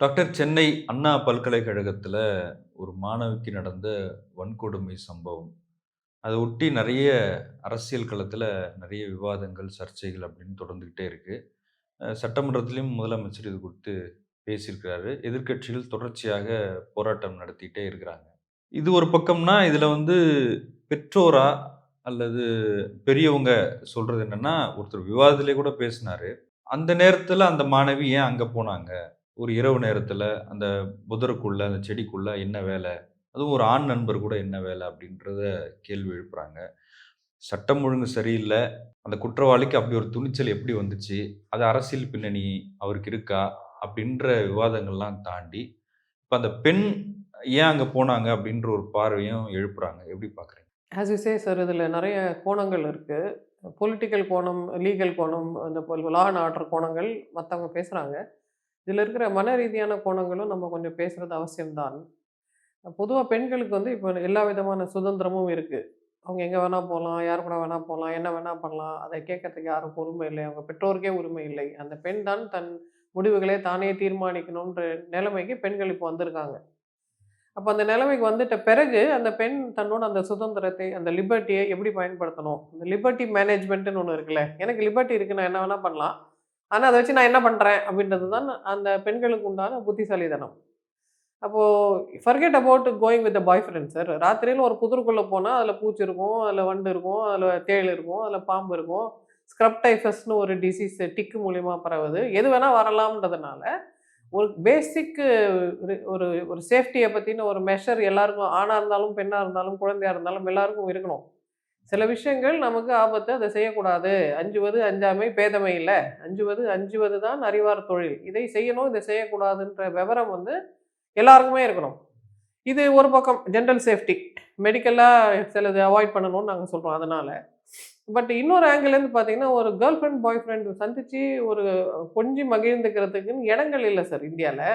Doctor Chennai அண்ணா பல்கலைக்கழகத்தில் ஒரு மாணவிக்கு நடந்த வன்கொடுமை சம்பவம். அதை ஒட்டி நிறைய அரசியல் களத்தில் நிறைய விவாதங்கள் சர்ச்சைகள் அப்படின்னு தொடர்ந்துக்கிட்டே இருக்குது சட்டமன்றத்திலையும் முதலமைச்சர் இது குறித்து பேசியிருக்கிறாரு. எதிர்க்கட்சிகள் தொடர்ச்சியாக போராட்டம் நடத்திட்டே இருக்கிறாங்க. இது ஒரு பக்கம்னா இதில் வந்து பெற்றோரா அல்லது பெரியவங்க சொல்கிறது என்னென்னா ஒருத்தர் விவாதத்திலே கூட பேசினார். அந்த நேரத்தில் அந்த மாணவி ஏன் அங்கே போனாங்க? ஒரு இரவு நேரத்தில் அந்த புதருக்குள்ளே அந்த செடிக்குள்ளே என்ன வேலை? அதுவும் ஒரு ஆண் நண்பர் கூட என்ன வேலை அப்படின்றத கேள்வி எழுப்புறாங்க. சட்டம் ஒழுங்கு சரியில்லை. அந்த குற்றவாளிக்கு அப்படி ஒரு துணிச்சல் எப்படி வந்துச்சு? அது அரசியல் பின்னணி அவருக்கு இருக்கா? அப்படின்ற விவாதங்கள்லாம் தாண்டி இப்போ அந்த பெண் ஏன் அங்கே போனாங்க அப்படின்ற ஒரு பார்வையும் எழுப்புறாங்க. எப்படி பார்க்குறீங்க ஆஸ் யூ சே சார் இதில் நிறைய கோணங்கள் இருக்குது பொலிட்டிக்கல் கோணம் லீகல் கோணம் அந்த லா அண்ட் ஆர்டர் கோணங்கள் மற்றவங்க பேசுகிறாங்க இதில் இருக்கிற மன ரீதியான கோணங்களும் நம்ம கொஞ்சம் பேசுகிறது அவசியம்தான். பொதுவாக பெண்களுக்கு வந்து இப்போ எல்லா விதமான சுதந்திரமும் இருக்குது அவங்க எங்கே வேணால் போகலாம் யார் கூட வேணால் போகலாம் என்ன வேணால் பண்ணலாம் அதை கேட்கறதுக்கு யாருக்கும் உரிமை இல்லை அவங்க பெற்றோருக்கே உரிமை இல்லை. அந்த பெண் தான் தன் முடிவுகளை தானே தீர்மானிக்கணுன்ற நிலைமைக்கு பெண்கள் இப்போ வந்திருக்காங்க. அப்போ அந்த நிலைமைக்கு வந்துட்ட பிறகு அந்த பெண் தன்னோட அந்த சுதந்திரத்தை அந்த லிபர்ட்டியை எப்படி பயன்படுத்தணும்? இந்த லிபர்ட்டி மேனேஜ்மெண்ட்டுன்னு ஒன்று இருக்குல்ல எனக்கு லிபர்ட்டி இருக்குது நான் என்ன வேணால் பண்ணலாம். ஆனால் அதை வச்சு நான் என்ன பண்ணுறேன் அப்படின்றது தான் அந்த பெண்களுக்கு உண்டான புத்திசாலிதனம் அப்போது forget about going with boy friend sir ராத்திரியில் ஒரு புதருக்குள்ளே போனால் அதில் பூச்சி இருக்கும் அதில் வண்டு இருக்கும் அதில் தேள் இருக்கும் அதில் பாம்பு இருக்கும். ஸ்க்ரப் டைஃபஸ்னு ஒரு டிசீஸ் டிக்கு மூலிமா பரவுது. எது வேணால் வரலாம்ன்றதுனால ஒரு பேசிக்கு ஒரு ஒரு சேஃப்டியை பற்றின ஒரு மெஷர் எல்லாருக்கும் ஆணாக இருந்தாலும் பெண்ணாக இருந்தாலும் குழந்தையாக இருந்தாலும் எல்லாருக்கும் இருக்கணும். சில விஷயங்கள் நமக்கு ஆபத்து அதை செய்யக்கூடாது. அஞ்சுவது அஞ்சாமை பேதமை இல்லை. அஞ்சுவது அஞ்சுவது தான் அறிவார் தொழில். இதை செய்யணும் இதை செய்யக்கூடாதுன்ற விவரம் வந்து எல்லாருக்குமே இருக்கணும். இது ஒரு பக்கம் ஜென்ரல் சேஃப்டி மெடிக்கலாக சிலது அவாய்ட் பண்ணணும்னு நாங்கள் சொல்கிறோம் அதனால். பட் இன்னொரு ஆங்கிள்லேருந்து பார்த்தீங்கன்னா ஒரு கேர்ள் ஃப்ரெண்ட் பாய் ஃப்ரெண்ட் சந்தித்து ஒரு கொஞ்சம் மகிழ்ந்துக்கிறதுக்குன்னு இடங்கள் இல்லை சார் இந்தியாவில்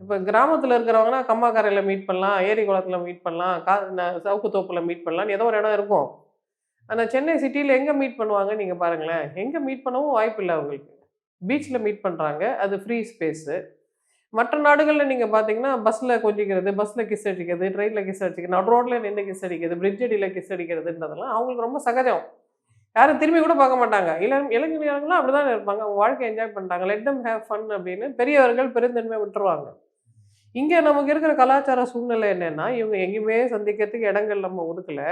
இப்போ கிராமத்தில் இருக்கிறவங்கன்னா கம்மாக்கரையில் மீட் பண்ணலாம் ஏரி குளத்தில் மீட் பண்ணலாம் கா ந- சவுக்கு தோப்பில் மீட் பண்ணலாம்னு ஏதோ ஒரு இடம் இருக்கும். ஆனால் சென்னை சிட்டியில் எங்கே மீட் பண்ணுவாங்க நீங்கள் பாருங்களேன். எங்கே மீட் பண்ணவும் வாய்ப்பு இல்லை அவங்களுக்கு. பீச்சில் மீட் பண்ணுறாங்க அது ஃப்ரீ ஸ்பேஸு மற்ற நாடுகளில் நீங்கள் பார்த்தீங்கன்னா பஸ்ஸில் கொஞ்சிக்கிறது பஸ்ஸில் கிஸ் அடிக்கிறது ட்ரெயினில் கிஸ் அடிக்கிறது நடு ரோட்டில் நின்று கிஸ் அடிக்கிறது பிரிட்ஜ் அடியில் கிஸ் அடிக்கிறதுன்றதெல்லாம் அவங்களுக்கு ரொம்ப சகஜம். யாரும் திரும்பி கூட பார்க்க மாட்டாங்க. இளம் இளைஞர்களும் அப்படி தான் இருப்பாங்க. அவங்க வாழ்க்கை என்ஜாய் பண்ணுறாங்க லெட் தம் ஹேவ் ஃபன் அப்படின்னு பெரியவர்கள் பெருந்தன்மை விட்டுருவாங்க. இங்கே நமக்கு இருக்கிற கலாச்சார சூழ்நிலை என்னென்னா இவங்க எங்கேயுமே சந்திக்கிறதுக்கு இடங்கள் நம்ம ஒதுக்கலை.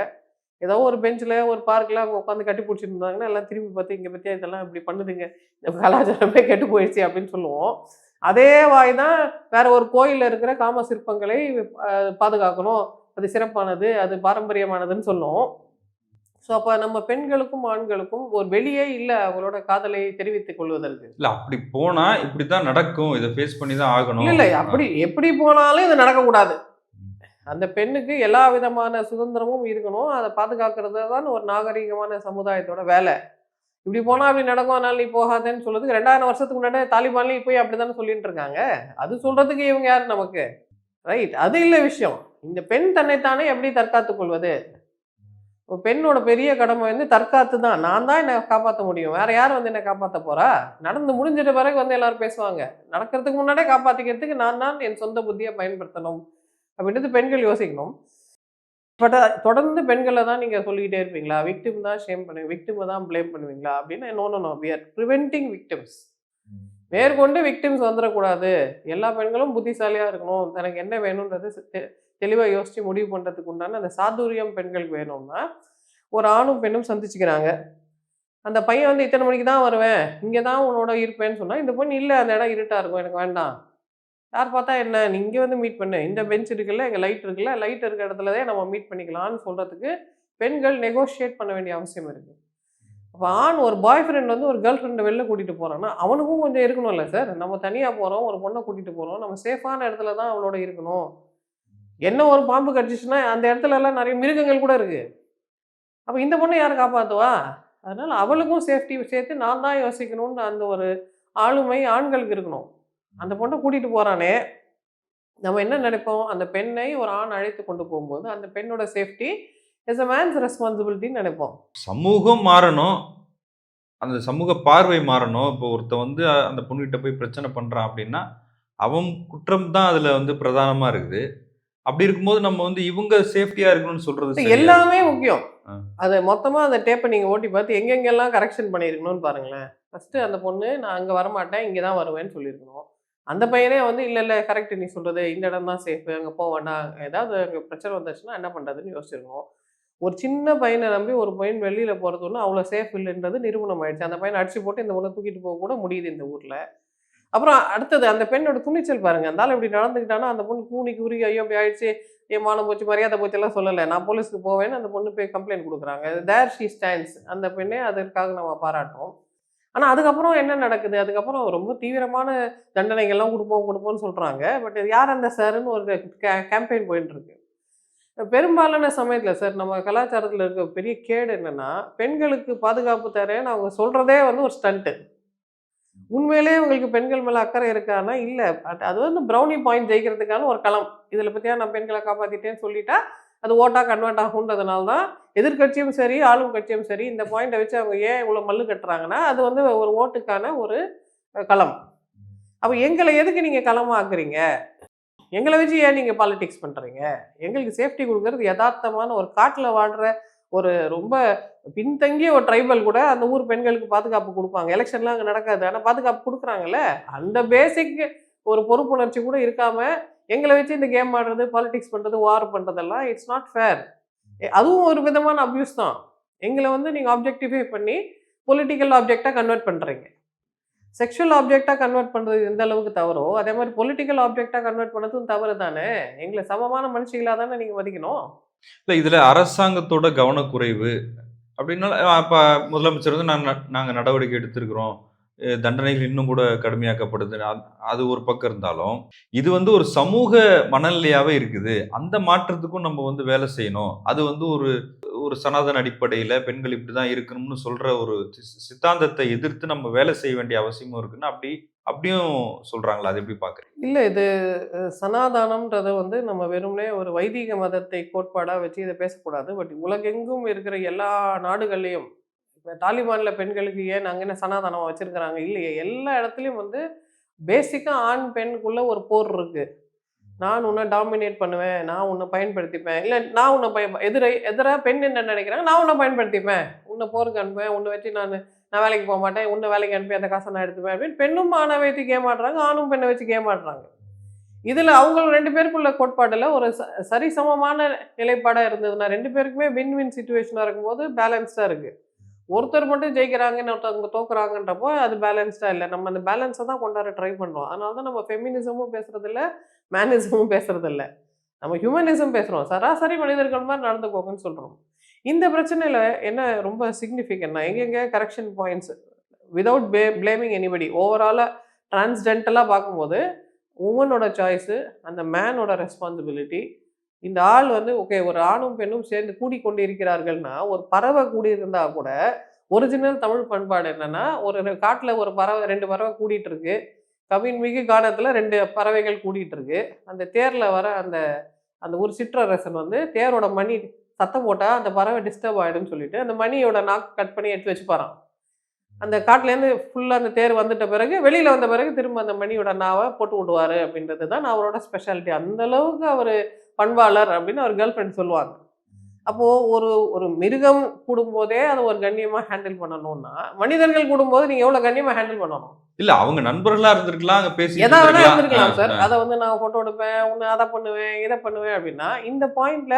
ஏதோ ஒரு பெஞ்சில் ஒரு பார்க்கில் அவங்க உட்காந்து கட்டி பிடிச்சிட்டு இருந்தாங்கன்னா எல்லாம் திரும்பி பார்த்து இங்கே பற்றியா இதெல்லாம் இப்படி பண்ணுதுங்க. நம்ம கலாச்சாரமே கெட்டு போயிடுச்சு அப்படின்னு சொல்லுவோம். அதே வாய் தான் வேற ஒரு கோயிலில் இருக்கிற காம சிற்பங்களை பாதுகாக்கணும். அது சிறப்பானது அது பாரம்பரியமானதுன்னு சொல்லுவோம். ஸோ அப்போ நம்ம பெண்களுக்கும் ஆண்களுக்கும் ஒரு வெளியே இல்லை அவங்களோட காதலை தெரிவித்துக் கொள்வதற்கு. இல்லை அப்படி போனா இப்படி தான் நடக்கும். இதை ஃபேஸ் பண்ணி தான் ஆகணும். இல்லை அப்படி எப்படி போனாலும் இது நடக்கக்கூடாது. அந்த பெண்ணுக்கு எல்லா விதமான சுதந்திரமும் இருக்கணும். அதை பாதுகாக்கிறது தான் ஒரு நாகரிகமான சமுதாயத்தோட வேலை. இப்படி போனால் அப்படி நடக்கும் அதனால நீ போகாதேன்னு சொல்றதுக்கு ரெண்டாயிரம் வருஷத்துக்கு முன்னாடி தாலிபான்லேயும் போய் அப்படி தானே சொல்லிட்டு இருக்காங்க. அது சொல்றதுக்கு இவங்க யார் நமக்கு? ரைட் அது இல்லை விஷயம். இந்த பெண் தன்னைத்தானே எப்படி தற்காத்துக் கொள்வது? பெண்ணோட பெரிய கடமை வந்து தற்காத்து தான் நான் தான் என்னை காப்பாற்ற முடியும். வேற யார் வந்து என்னை காப்பாற்ற போறா? நடந்து முடிஞ்சிட்ட பிறகு வந்து எல்லாரும் பேசுவாங்க. நடக்கிறதுக்கு முன்னாடியே காப்பாற்றிக்கிறதுக்கு நான் தான் என் சொந்த புத்தியை பயன்படுத்தணும் அப்படின்றது பெண்கள் யோசிக்கணும். பட் தொடர்ந்து பெண்களை தான் நீங்கள் சொல்லிக்கிட்டே இருப்பீங்களா? விக்டிம் தான் ஷேம் பண்ணுவீங்க விக்டிமை தான் ப்ளேம் பண்ணுவீங்களா? அப்படின்னு no no no we are preventing victims மேற்கொண்டு விக்டிம்ஸ் வந்துடக்கூடாது எல்லா பெண்களும் புத்திசாலியாக இருக்கணும். தனக்கு என்ன வேணுன்றது தெளிவாக யோசித்து முடிவு பண்ணுறதுக்கு உண்டான அந்த சாதுரியம் பெண்களுக்கு வேணும்னா ஒரு ஆணும் பெண்ணும் சந்திச்சுக்கிறாங்க. அந்த பையன் வந்து இத்தனை மணிக்கு தான் வருவேன் இங்கே தான் உன்னோட இருப்பேன்னு சொன்னால் இந்த பொண்ணு இல்லை அந்த இடம் இருட்டாக இருக்கும் எனக்கு வேண்டாம். யார் பார்த்தா என்ன? நீ இங்கே வந்து மீட் பண்ணு. இந்த பெஞ்ச் இருக்குல்ல இங்கே லைட் இருக்குல்ல லைட் இருக்க இடத்துல தான் நம்ம மீட் பண்ணிக்கலாம்னு சொல்கிறதுக்கு பெண்கள் நெகோஷியேட் பண்ண வேண்டிய அவசியம் இருக்குது அப்போ ஆண் ஒரு பாய் ஃப்ரெண்ட் வந்து ஒரு கேர்ள் ஃப்ரெண்டை வெளில கூட்டிகிட்டு போகிறான்னா அவனுக்கும் கொஞ்சம் இருக்கணும்ல சார் நம்ம தனியாக போகிறோம் ஒரு பொண்ணை கூட்டிகிட்டு போகிறோம் நம்ம சேஃபான இடத்துல தான் அவளோட இருக்கணும். என்ன ஒரு பாம்பு கடிச்சிச்சுன்னா அந்த இடத்துல எல்லாம் நிறைய மிருகங்கள் கூட இருக்குது அப்போ இந்த பொண்ணை யார் காப்பாற்றுவா அதனால் அவளுக்கும் சேஃப்டி சேர்த்து நான் தான் யோசிக்கணும்னு அந்த ஒரு ஆளுமை ஆண்களுக்கு இருக்கணும். அந்த பொண்ணை கூட்டிகிட்டு போகிறானே நம்ம என்ன நினைப்போம்? அந்த பெண்ணை ஒரு ஆண் அழைத்து கொண்டு போகும்போது அந்த பெண்ணோட சேஃப்டி இஸ் அ மேன்ஸ் ரெஸ்பான்சிபிலிட்டின்னு நினைப்போம். சமூகம் மாறணும். அந்த சமூக பார்வை மாறணும். இப்போ ஒருத்தன் வந்து அந்த பொண்ணுகிட்ட போய் பிரச்சனை பண்ணுறான் அப்படின்னா அவன் குற்றம் தான் அதில் வந்து பிரதானமாக இருக்குது. அப்படி இருக்கும்போது நம்ம வந்து இவங்க சேஃப்டியா இருக்கணும்னு சொல்றது? எல்லாமே முக்கியம். அது மொத்தமா அந்த டேப்பை நீங்க ஓட்டி பார்த்து எங்கெங்கெல்லாம் கரெக்ஷன் பண்ணியிருக்கணும்னு பாருங்களேன். ஃபர்ஸ்ட் அந்த பொண்ணு நான் அங்க வரமாட்டேன் இங்கே தான் வருவேன்னு சொல்லியிருக்கணும். அந்த பையனே வந்து இல்ல இல்ல கரெக்ட் நீ சொல்றது இந்த இடம் தான் சேஃப் அங்க போக வேண்டாம். ஏதாவது அங்க பிரச்சனை வந்துச்சுன்னா என்ன பண்றதுன்னு யோசிச்சிருக்கணும். ஒரு சின்ன பையனை நம்பி ஒரு பையன் வெளியில போறது ஒன்றும் அவ்வளோ சேஃப் இல்லைன்றது நிரூபணம் ஆயிடுச்சு அந்த பையனை அடிச்சு போட்டு இந்த பொண்ணை தூக்கிட்டு போக கூட முடியுது இந்த ஊர்ல. அப்புறம் அடுத்தது அந்த பெண்ணோட துணிச்சல் பாருங்க. அந்த ஆள் இப்படி நடந்துக்கிட்டானா அந்த பொண்ணு கூனி உரிய ஐயோ அப்படி ஆயிடுச்சு. என் மானம் போச்சு மரியாதை போச்சு எல்லாம் சொல்லலை. நான் போலீஸ்க்கு போவேன்னு அந்த பொண்ணு போய் கம்ப்ளைண்ட் கொடுக்குறாங்க. தேர் ஷீ ஸ்டாண்ட்ஸ் அந்த பெண்ணே அதற்காக நம்ம பாராட்டுறோம். ஆனால் அதுக்கப்புறம் என்ன நடக்குது? அதுக்கப்புறம் ரொம்ப தீவிரமான தண்டனைகள்லாம் கொடுப்போம் கொடுப்போம்னு சொல்கிறாங்க பட் யார் அந்த சார்னு ஒரு கேம்பெயின் போயின்னு இருக்கு. பெரும்பாலான சமயத்தில் சார் நம்ம கலாச்சாரத்தில் இருக்க பெரிய கேடு என்னென்னா பெண்களுக்கு பாதுகாப்பு தரேன்னு அவங்க சொல்கிறதே வந்து ஒரு ஸ்டண்ட்டு உண்மையிலேயே உங்களுக்கு பெண்கள் மேலே அக்கறை இருக்கான்னா இல்லை. அது வந்து ப்ரௌனி பாயிண்ட் ஜெயிக்கிறதுக்கான ஒரு களம். இதில் பற்றியா நான் பெண்களை காப்பாற்றிட்டேன்னு சொல்லிட்டா அது ஓட்டாக கன்வெர்ட் ஆகுன்றதுனால தான் எதிர்க்கட்சியும் சரி ஆளும் கட்சியும் சரி இந்த பாயிண்ட்டை வச்சு அவங்க ஏன் இவ்வளோ மல்லு கட்டுறாங்கன்னா அது வந்து ஒரு ஓட்டுக்கான ஒரு களம். அப்போ எங்களை எதுக்கு நீங்கள் களமாக்குறீங்க? எங்களை வச்சு ஏன் நீங்கள் பாலிடிக்ஸ் பண்ணுறீங்க எங்களுக்கு சேஃப்டி கொடுக்கறது யதார்த்தமான ஒரு காட்டில் வாழ்கிற ஒரு ரொம்ப பின்தங்கிய ஒரு ட்ரைபல் கூட அந்த ஊர் பெண்களுக்கு பாதுகாப்பு கொடுப்பாங்க. எலெக்ஷன்லாம் அங்கே நடக்காது. ஆனால் பாதுகாப்பு கொடுக்குறாங்கல்ல? அந்த பேசிக் ஒரு பொறுப்புணர்ச்சி கூட இருக்காமல் எங்களை வச்சு இந்த கேம் ஆடுறது பாலிடிக்ஸ் பண்ணுறது வார் பண்ணுறதெல்லாம் இட்ஸ் நாட் ஃபேர் அதுவும் ஒரு விதமான அப்யூஸ் தான். எங்களை வந்து நீங்கள் ஆப்ஜெக்டிஃபை பண்ணி பொலிட்டிக்கல் ஆப்ஜெக்டாக கன்வெர்ட் பண்ணுறீங்க செக்ஷுவல் ஆப்ஜெக்டாக கன்வெர்ட் பண்ணுறது எந்த அளவுக்கு தவறோ அதே மாதிரி பொலிட்டிக்கல் ஆப்ஜெக்டாக கன்வெர்ட் பண்ணதும் தவறு தானே எங்களை சமமான மனுஷங்களாக தானே நீங்கள் மதிக்கணும்? இல்லை இதில் அரசாங்கத்தோட கவனக்குறைவு அப்படின்னா இப்போ முதலமைச்சர் வந்து நாங்கள் நாங்கள் நடவடிக்கை எடுத்திருக்கிறோம். தண்டனைகள் இன்னும் கூட கடுமையாக்கப்படுது. அது- அது ஒரு பக்கம் இருந்தாலும் இது வந்து ஒரு சமூக மனநிலையாகவே இருக்குது. அந்த மாற்றத்துக்கும் நம்ம வந்து வேலை செய்யணும். அது வந்து ஒரு ஒரு சனாதன அடிப்படையில் பெண்கள் இப்படி தான் இருக்கணும்னு சொல்கிற ஒரு சி- சித்தாந்தத்தை எதிர்த்து நம்ம வேலை செய்ய வேண்டிய அவசியமும் இருக்குன்னு அப்படி அப்படியும் சொல்கிறாங்களா அது எப்படி பார்க்குறீங்க இல்லை இது அஹ், சனாதானம்ன்றதை வந்து நம்ம வெறுமனே ஒரு வைதிக மதத்தை கோட்பாடாக வச்சு இதை பேசக்கூடாது. பட் உலகெங்கும் இருக்கிற எல்லா நாடுகள்லையும் இப்போ தாலிபானில் பெண்களுக்கு ஏன் அங்கே என்ன சனாதானம் வச்சுருக்கிறாங்க? இல்லையே. எல்லா இடத்துலையும் வந்து பேசிக்காக ஆண் பெண்ணுக்குள்ளே ஒரு போர் இருக்குது நான் உன்னை டாமினேட் பண்ணுவேன் நான் உன்னை பயன்படுத்திப்பேன். இல்லை நான் உன்னை பய எதிரை எதிராக பெண் என்ன நினைக்கிறாங்க? நான் உன்னை பயன்படுத்திப்பேன். உன்னை போருக்கு அனுப்புவேன் உன்னை வச்சு நான் நான் வேலைக்கு போக மாட்டேன் உன்னை வேலைக்கு அனுப்பி அந்த காசை நான் எடுத்துப்பேன் அப்படின்னு பெண்ணும் ஆணை வச்சு கேம் ஆடுறாங்க ஆணும் பெண்ணை வச்சு கேம் ஆடுறாங்க. இதில் அவங்க ரெண்டு பேருக்குள்ள கோட்பாடில் ஒரு ச சரிசமமான நிலைப்பாடாக இருந்ததுன்னா ரெண்டு பேருக்குமே வின் வின் சுச்சுவேஷனாக இருக்கும்போது பேலன்ஸ்டாக இருக்குது ஒருத்தர் மட்டும் ஜெயிக்கிறாங்கன்னு ஒருத்தவங்க தோக்குறாங்கன்றப்போ அது பேலன்ஸ்டாக இல்லை. நம்ம அந்த பேலன்ஸை தான் கொண்டாட ட்ரை பண்ணுறோம் அதனால தான் நம்ம ஃபெமினிசமும் பேசுகிறதில்ல மேனிசமும் பேசுறதில்ல. நம்ம ஹியூமனிசம் பேசுகிறோம் சராசரி மனிதர்கள் மாதிரி நடந்துக்கோங்கன்னு சொல்கிறோம் இந்த பிரச்சனையில் என்ன ரொம்ப சிக்னிஃபிகண்ட்னா எங்கெங்கே correction points without be blaming anybody ஓவராலாக டிரான்ஸ்ஜென்டலாக பார்க்கும்போது உமனோட சாய்ஸு அந்த மேனோட ரெஸ்பான்சிபிலிட்டி இந்த ஆள் வந்து ஓகே ஒரு ஆணும் பெண்ணும் சேர்ந்து கூடிக்கொண்டு இருக்கிறார்கள்னா ஒரு பறவை கூடியிருந்தா கூட ஒரிஜினல் தமிழ் பண்பாடு என்னென்னா ஒரு காட்டில் ஒரு பறவை ரெண்டு பறவை கூடிட்டு இருக்கு. கவின் மிகு காலத்தில் ரெண்டு பறவைகள் கூடிகிட்டு இருக்கு அந்த தேரில் வர அந்த அந்த ஒரு சிற்றரசன் வந்து தேரோட மணி சத்தம் போட்டால் அந்த பறவை டிஸ்டர்ப் ஆகிடும்னு சொல்லிட்டு அந்த மணியோட நாக்கு கட் பண்ணி எடுத்து வச்சுப்பாரான் அந்த காட்டிலேருந்து ஃபுல்லாக அந்த தேர் வந்துட்ட பிறகு வெளியில் வந்த பிறகு திரும்ப அந்த மணியோட நாவை போட்டு விடுவார் அப்படின்றது தான் அவரோட ஸ்பெஷாலிட்டி அந்த அளவுக்கு அவர் பண்பாளர் அப்படின்னு அவர் கேர்ள் ஃப்ரெண்ட் சொல்லுவாங்க. அப்போது ஒரு ஒரு மிருகம் கூடும்போதே அதை ஒரு கண்ணியமாக ஹேண்டில் பண்ணணும்னா மனிதர்கள் கூடும்போது நீங்கள் எவ்வளோ கண்ணியமாக ஹேண்டில் பண்ணணும்? இல்ல அவங்க நண்பர்களா இருந்திருக்கலாம் அங்க பேசி எதா வேணா இருந்திருக்கலாம். சார். அதை வந்து நான் ஃபோட்டோ எடுப்பேன் ஒன்று அதை பண்ணுவேன் இதை பண்ணுவேன் அப்படின்னா இந்த பாயிண்ட்ல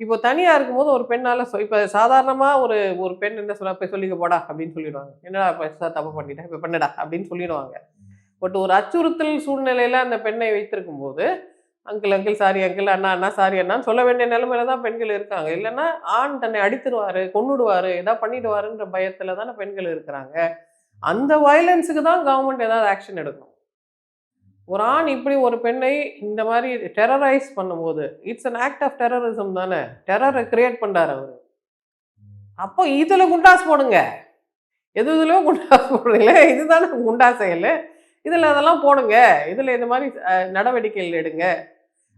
இப்போ தனியா இருக்கும்போது ஒரு பெண்ணால இப்போ சாதாரணமா ஒரு ஒரு பெண் என்ன சொல்ல போய் சொல்லிக்க போடா அப்படின்னு சொல்லிடுவாங்க. என்னடா இப்போ தப்பு பண்ணிட்டேன் இப்போ பண்ணுடா அப்படின்னு சொல்லிடுவாங்க. பட் ஒரு அச்சுறுத்தல் சூழ்நிலையில அந்த பெண்ணை வைத்திருக்கும் போது அங்கிள் அங்கிள் சாரி அங்கிள் அண்ணா அண்ணா சாரி அண்ணான்னு சொல்ல வேண்டிய நிலைமையில தான் பெண்கள் இருக்காங்க. இல்லைன்னா ஆண் தன்னை அடித்துருவாரு கொண்டுடுவாரு ஏதாவது பண்ணிடுவாருன்ற பயத்துல தானே பெண்கள் இருக்கிறாங்க. அந்த வயலன்ஸுக்கு தான் கவர்மெண்ட் ஏதாவது ஆக்ஷன் எடுக்கணும். ஒரு ஆண் இப்படி ஒரு பெண்ணை இந்த மாதிரி டெரரைஸ் பண்ணும்போது it's an act of terrorism தானே. டெரரை கிரியேட் பண்றாரு அவர். அப்போ இதில் குண்டாஸ் போடுங்க. எது இதுலயோ குண்டாஸ் போடுறீங்களே இதுதானே குண்டா செயல். இதில் அதெல்லாம் போடுங்க. இதில் இந்த மாதிரி நடவடிக்கைகள் எடுங்க.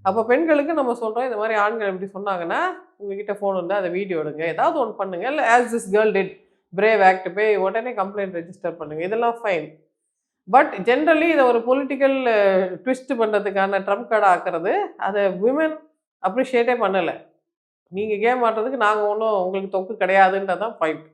அப்போ பெண்களுக்கு நம்ம சொல்கிறோம் இந்த மாதிரி ஆண்கள் இப்படி சொன்னாங்கன்னா உங்ககிட்ட ஃபோன் இருந்தால் அதை வீடியோ எடுங்க. ஏதாவது ஒன்று பண்ணுங்க. இல்லை as this girl did brave act போய் உடனே கம்ப்ளைண்ட் ரெஜிஸ்டர் பண்ணுங்க. இதெல்லாம் ஃபைன் பட் ஜென்ரலி இதை ஒரு பொலிட்டிக்கல் ட்விஸ்ட் பண்ணுறதுக்கான ட்ரம்ப் கார்டு ஆக்குறது அதை விமன் அப்ரிஷியேட்டே பண்ணலை. நீங்கள் கேம் ஆடுறதுக்கு நாங்கள் ஒன்றும் உங்களுக்கு தொக்கு கிடையாதுன்றதான் பாயிண்ட்